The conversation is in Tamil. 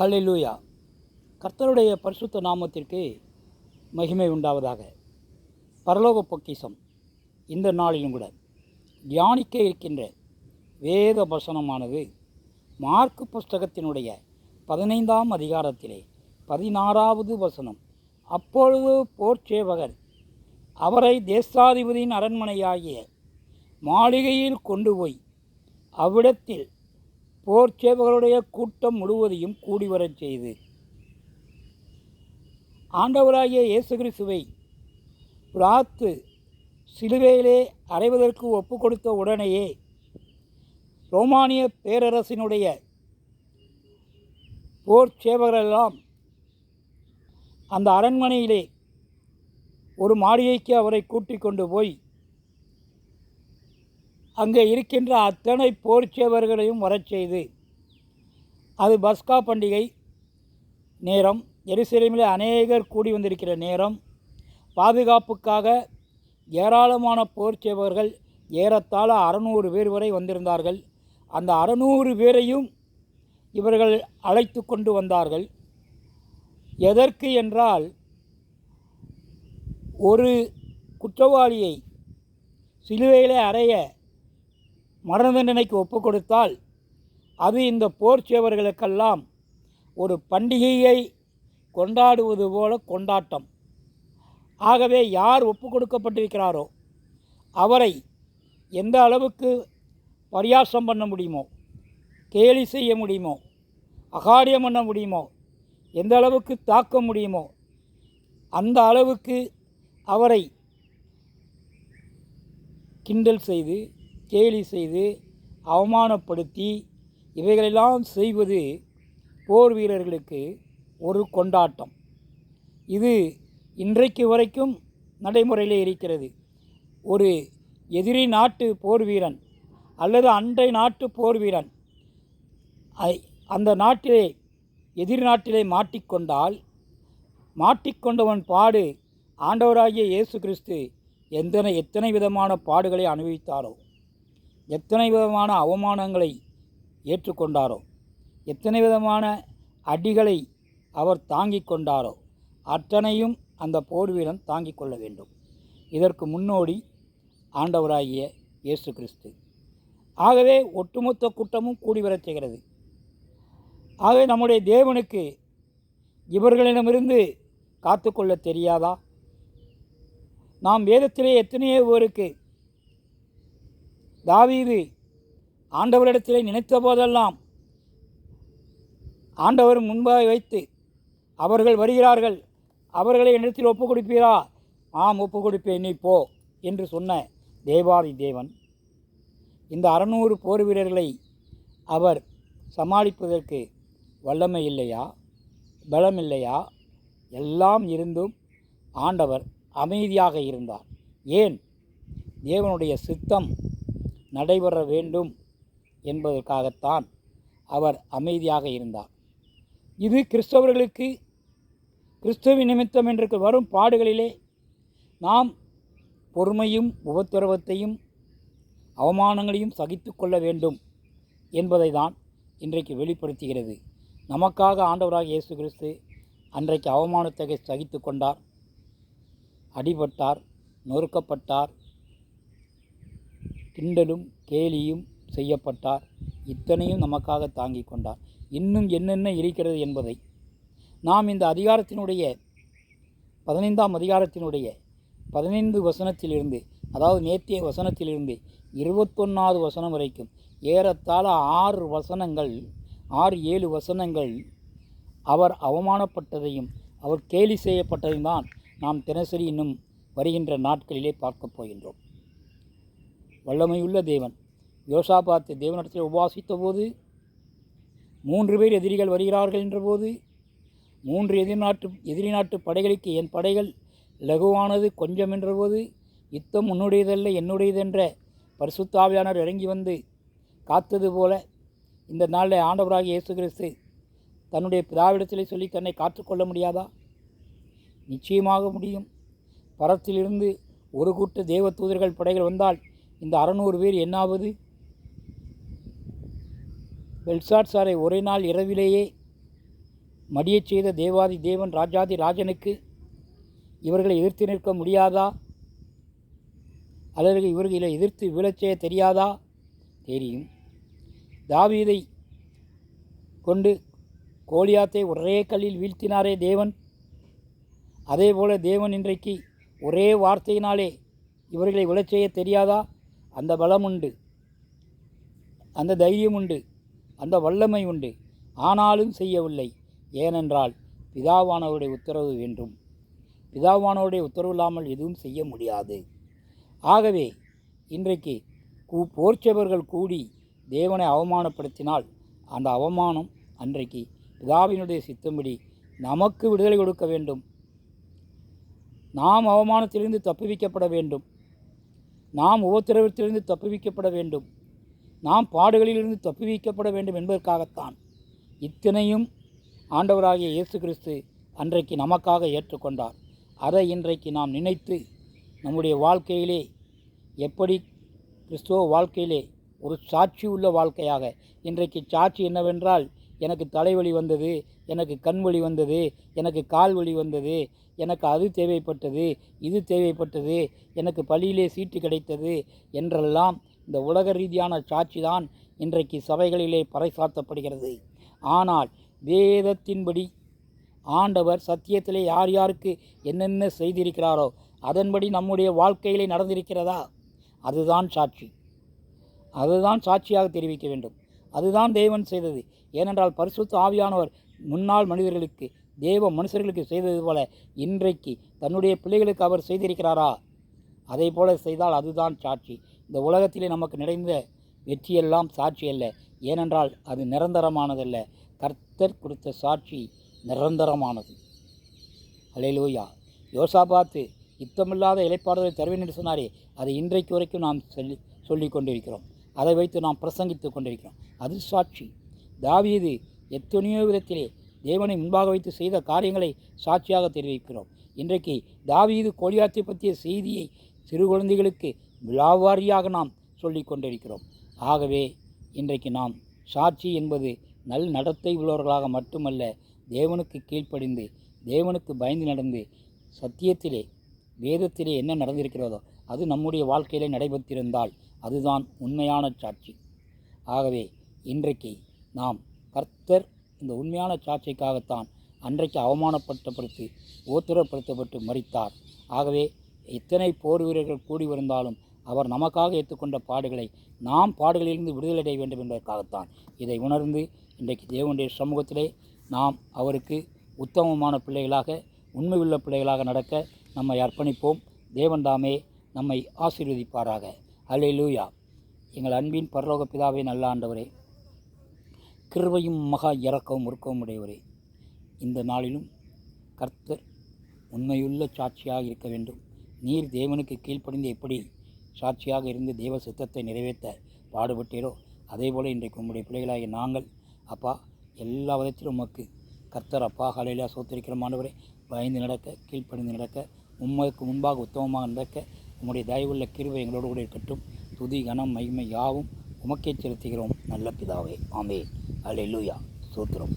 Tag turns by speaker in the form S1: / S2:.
S1: ஹalleluya. கர்த்தருடைய பரிசுத்த நாமத்திற்கு மகிமை உண்டாவதாக. பரலோக பொக்கிஷம். இந்த நாளிலும் கூட தியானிக்க இருக்கின்ற வேத வசனமானது மார்க்கு புஸ்தகத்தினுடைய பதினைந்தாம் அதிகாரத்திலே பதினாறாவது வசனம். அப்பொழுது போர்ச்சேவகர் அவரை தேசாதிபதியின் அரண்மனையாகிய மாளிகையில் கொண்டு போய் அவ்விடத்தில் போர்ச்சேவகருடைய கூட்டம் முழுவதையும் கூடி வரச் செய்து. ஆண்டவராகிய இயேசு கிறிஸ்துவை பிராத்து சிலுவையிலே அறைவதற்கு ஒப்பு கொடுத்த உடனேயே ரோமானிய பேரரசினுடைய போர் சேவகரெல்லாம் அந்த அரண்மனையிலே ஒரு மாளிகைக்கு அவரை கூட்டிக் கொண்டு போய் அங்கே இருக்கின்ற அத்தனை போர்ச்சேவர்களையும் வரச் செய்து அது பஸ்கா பண்டிகை நேரம் எருசலேமில் அநேகர் கூடி வந்திருக்கிற நேரம் பாதுகாப்புக்காக ஏராளமான போர்ச்சேவர்கள் ஏறத்தாழ அறநூறு பேர் வரை வந்திருந்தார்கள். அந்த அறநூறு பேரையும் இவர்கள் அழைத்து கொண்டு வந்தார்கள். எதற்கு என்றால் ஒரு குற்றவாளியை சிலுவையிலே அறைய மரண தண்டனைக்கு ஒப்பு கொடுத்தால் அது இந்த போர் சேவர்களுக்கெல்லாம் ஒரு பண்டிகையை கொண்டாடுவது போல கொண்டாட்டம். ஆகவே யார் ஒப்பு கொடுக்கப்பட்டிருக்கிறாரோ அவரை எந்த அளவுக்கு பரியாசம் பண்ண முடியுமோ கேலி செய்ய முடியுமோ அகாரியம் பண்ண முடியுமோ எந்த அளவுக்கு தாக்க முடியுமோ அந்த அளவுக்கு அவரை கிண்டல் செய்து கேலி செய்து அவமானப்படுத்தி இவைகளெல்லாம் செய்வது போர் வீரர்களுக்கு ஒரு கொண்டாட்டம். இது இன்றைக்கு வரைக்கும் நடைமுறையில் இருக்கிறது. ஒரு எதிரி நாட்டு போர் வீரன் அல்லது அண்டை நாட்டு போர் வீரன் அந்த நாட்டிலே எதிரி நாட்டிலே மாட்டிக்கொண்டால் மாட்டிக்கொண்டவன் பாடு ஆண்டவராகிய இயேசு கிறிஸ்து எத்தனை எத்தனை விதமான பாடுகளை அனுபவித்தாரோ. எத்தனை விதமான அவமானங்களை ஏற்றுக்கொண்டாரோ எத்தனை விதமான அடிகளை அவர் தாங்கிக் கொண்டாரோ அத்தனையும் அந்த போர் வீரன் தாங்கிக் கொள்ள வேண்டும். இதற்கு முன்னோடி ஆண்டவராகிய இயேசு கிறிஸ்து. ஆகவே ஒட்டுமொத்த கூட்டமும் கூடி வரச் செய்கிறது. ஆகவே நம்முடைய தேவனுக்கு இவர்களிடமிருந்து காத்துக்கொள்ள தெரியாதா? நாம் வேதத்திலே எத்தனையோ பேருக்கு தாவீது ஆண்டவரிடத்திலே நினைத்த போதெல்லாம் ஆண்டவர் முன்பாக வைத்து அவர்கள் வருகிறார்கள் அவர்களை என்னிடத்தில் ஒப்புக் கொடுப்பீரா ஆம் ஒப்புக் கொடுப்பேன் நீ போ என்று சொன்ன தேவாதி தேவன். இந்த அறநூறு போர் வீரர்களை அவர் சமாளிப்பதற்கு வல்லமை இல்லையா? பலம் இல்லையா? எல்லாம் இருந்தும் ஆண்டவர் அமைதியாக இருந்தார். ஏன்? தேவனுடைய சித்தம் நடைபெற வேண்டும் என்பதற்காகத்தான் அவர் அமைதியாக இருந்தார். இது கிறிஸ்தவர்களுக்கு கிறிஸ்துவ நிமித்தம் என்று வரும் பாடுகளிலே நாம் பொறுமையும் உபத்திரவத்தையும் அவமானங்களையும் சகித்து கொள்ள வேண்டும் என்பதை தான் இன்றைக்கு வெளிப்படுத்துகிறது. நமக்காக ஆண்டவராக இயேசு கிறிஸ்து அன்றைக்கு அவமானத்தை சகித்து கொண்டார் அடிபட்டார் நொறுக்கப்பட்டார் கிண்டலும் கேலியும் செய்யப்பட்டார். இத்தனையும் நமக்காக தாங்கிக் கொண்டார். இன்னும் என்னென்ன இருக்கிறது என்பதை. நாம் இந்த அதிகாரத்தினுடைய பதினைந்தாம் அதிகாரத்தினுடைய பதினைந்து வசனத்திலிருந்து அதாவது நேத்திய வசனத்திலிருந்து இருபத்தொன்னாவது வசனம் வரைக்கும் ஏறத்தாழ ஆறு வசனங்கள் ஆறு ஏழு வசனங்கள் அவர் அவமானப்பட்டதையும் அவர் கேலி செய்யப்பட்டதையும் தான் நாம் தினசரி இன்னும் வருகின்ற நாட்களிலே பார்க்கப் போகின்றோம். வல்லமையுள்ள தேவன். யோசாபாத்து தேவனிடத்தில் உபாசித்த போது மூன்று பேர் எதிரிகள் வருகிறார்கள் என்றபோது மூன்று எதிர்நாட்டு எதிரி நாட்டு படைகளுக்கு என் படைகள் லகுவானது கொஞ்சம் என்றபோது யுத்தம் உன்னுடையதல்ல என்னுடையதென்ற பரிசுத்தாவியானவர் இறங்கி வந்து காத்தது போல இந்த நாளில் ஆண்டவராக இயேசு கிறிஸ்து தன்னுடைய பிதாவிடத்திலே சொல்லி தன்னை காற்றுக்கொள்ள முடியாதா? நிச்சயமாக முடியும். பரத்திலிருந்து ஒரு கூட்ட தேவ தூதர்கள் படைகள் வந்தால் இந்த அறநூறு பேர் என்னாவது? பெல்சாட் சாரை ஒரே நாள் இரவிலேயே மடியச் செய்த தேவாதி தேவன் ராஜாதி ராஜனுக்கு இவர்களை எதிர்த்து நிற்க முடியாதா? அல்லது இவர்களை எதிர்த்து வீழச் செய்ய தெரியாதா? தெரியும். தாவீதை கொண்டு கோலியாத்தை ஒரே கல்லில் வீழ்த்தினாரே தேவன். அதேபோல தேவன் இன்றைக்கு ஒரே வார்த்தையினாலே இவர்களை விழச் செய்ய தெரியாதா? அந்த பலம் உண்டு அந்த தைரியம் உண்டு அந்த வல்லமை உண்டு ஆனாலும் செய்யவில்லை. ஏனென்றால் பிதாவானவருடைய உத்தரவு வேண்டும். பிதாவானவருடைய உத்தரவு இல்லாமல் எதுவும் செய்ய முடியாது. ஆகவே இன்றைக்கு கூ போர்ச்சவர்கள் கூடி தேவனை அவமானப்படுத்தினால் அந்த அவமானம் அன்றைக்கு பிதாவினுடைய சித்தம்படி நமக்கு விடுதலை கொடுக்க வேண்டும். நாம் அவமானத்திலிருந்து தப்புவிக்கப்பட வேண்டும். நாம் உபத்திரவத்திலிருந்து தப்புவிக்கப்பட வேண்டும். நாம் பாடுகளிலிருந்து தப்புவிக்கப்பட வேண்டும் என்பதற்காகத்தான் இத்தனையும் ஆண்டவராகிய இயேசு கிறிஸ்து அன்றைக்கு நமக்காக ஏற்றுக்கொண்டார். அதை இன்றைக்கு நாம் நினைத்து நம்முடைய வாழ்க்கையிலே எப்படி கிறிஸ்துவ வாழ்க்கையிலே ஒரு சாட்சி உள்ள வாழ்க்கையாக இன்றைக்கு சாட்சி என்னவென்றால் எனக்கு தலைவலி வந்தது எனக்கு கண் வலி வந்தது எனக்கு கால் வலி வந்தது எனக்கு அது தேவைப்பட்டது இது தேவைப்பட்டது எனக்கு பள்ளியிலே சீட்டு கிடைத்தது என்றெல்லாம் இந்த உலக ரீதியான சாட்சி தான் இன்றைக்கு சபைகளிலே பறைசாற்றப்படுகிறது. ஆனால் வேதத்தின்படி ஆண்டவர் சத்தியத்திலே யார் யாருக்கு என்னென்ன செய்திருக்கிறாரோ அதன்படி நம்முடைய வாழ்க்கையிலே நடந்திருக்கிறதா? அதுதான் சாட்சி. அதுதான் சாட்சியாக தெரிவிக்க வேண்டும். அதுதான் தேவன் செய்தது. ஏனென்றால் பரிசுத்த ஆவியானவர் முன்னாள் மனிதர்களுக்கு தேவ மனுஷர்களுக்கு செய்தது போல இன்றைக்கு தன்னுடைய பிள்ளைகளுக்கு அவர் செய்திருக்கிறாரா? அதை போல செய்தால் அதுதான் சாட்சி. இந்த உலகத்திலே நமக்கு நிறைந்த வெற்றியெல்லாம் சாட்சி அல்ல. ஏனென்றால் அது நிரந்தரமானதல்ல. கர்த்தர் கொடுத்த சாட்சி நிரந்தரமானது. அலையிலூயா யோசாபாத்து யுத்தமில்லாத இலைப்பாடுகளை தருவேன் என்று சொன்னாரே. அதை இன்றைக்கு வரைக்கும் நாம் சொல்லி சொல்லி கொண்டிருக்கிறோம் அதை வைத்து நாம் பிரசங்கித்து கொண்டிருக்கிறோம். அது சாட்சி தாவீது எத்தனையோ விதத்திலே தேவனை முன்பாக வைத்து செய்த காரியங்களை சாட்சியாக தெரிவிக்கிறோம். இன்றைக்கு தாவீது கோலியாத்தை பற்றிய செய்தியை சிறு குழந்தைகளுக்கு விழாவாரியாக நாம் சொல்லி கொண்டிருக்கிறோம். ஆகவே இன்றைக்கு நாம் சாட்சி என்பது நல் நடத்தை உள்ளவர்களாக மட்டுமல்ல தேவனுக்கு கீழ்ப்படிந்து தேவனுக்கு பயந்து நடந்து சத்தியத்திலே வேதத்திலே என்ன நடந்திருக்கிறதோ அது நம்முடைய வாழ்க்கையிலே நடைபெற்றிருந்தால் அதுதான் உண்மையான சாட்சி. ஆகவே இன்றைக்கு நாம் கர்த்தர் இந்த உண்மையான சாட்சிக்காகத்தான் அன்றைக்கு அவமானப்படுத்தப்படுத்தி ஓத்துரப்படுத்தப்பட்டு மறித்தார் ஆகவே எத்தனை போர் வீரர்கள் கூடி வந்தாலும் அவர் நமக்காக ஏற்றுக்கொண்ட பாடுகளை நாம் பாடுகளிலிருந்து விடுதலை அடைய வேண்டும் என்பதற்காகத்தான் இதை உணர்ந்து இன்றைக்கு தேவனுடைய சமூகத்திலே நாம் அவருக்கு உத்தமமான பிள்ளைகளாக உண்மையுள்ள பிள்ளைகளாக நடக்க நம்மை அர்ப்பணிப்போம். தேவன் தாமே நம்மை ஆசீர்வதிப்பாராக. அல்லேலூயா எங்கள் அன்பின் பரலோக பிதாவே நல்ல ஆண்டவரே. கிருவையும் மகா இறக்கவும் உருக்கவும் உடையவரே இந்த நாளிலும் கர்த்தர் உண்மையுள்ள சாட்சியாக இருக்க வேண்டும். நீர் தேவனுக்கு கீழ்ப்படிந்து எப்படி சாட்சியாக இருந்து தேவ சித்தத்தை நிறைவேற்ற பாடுபட்டீரோ அதேபோல் இன்றைக்கு உம்முடைய பிள்ளைகளாகிய நாங்கள் அப்பா எல்லா விதத்திலும் உமக்கு கர்த்தர் அப்பா ஹலையிலா சோத்திருக்கிற மாணவரே பயந்து நடக்க கீழ்ப்படிந்து நடக்க உண்மைக்கு முன்பாக உத்தமமாக நடக்க உம்முடைய தயவுள்ள கிருவை எங்களோடு கூட இருக்கட்டும். துதி கனம் மகிமை யாவும் உமக்கே செலுத்துகிறோம். நல்ல பிதாவே. ஆமே அல்லூயா சூத்திரம்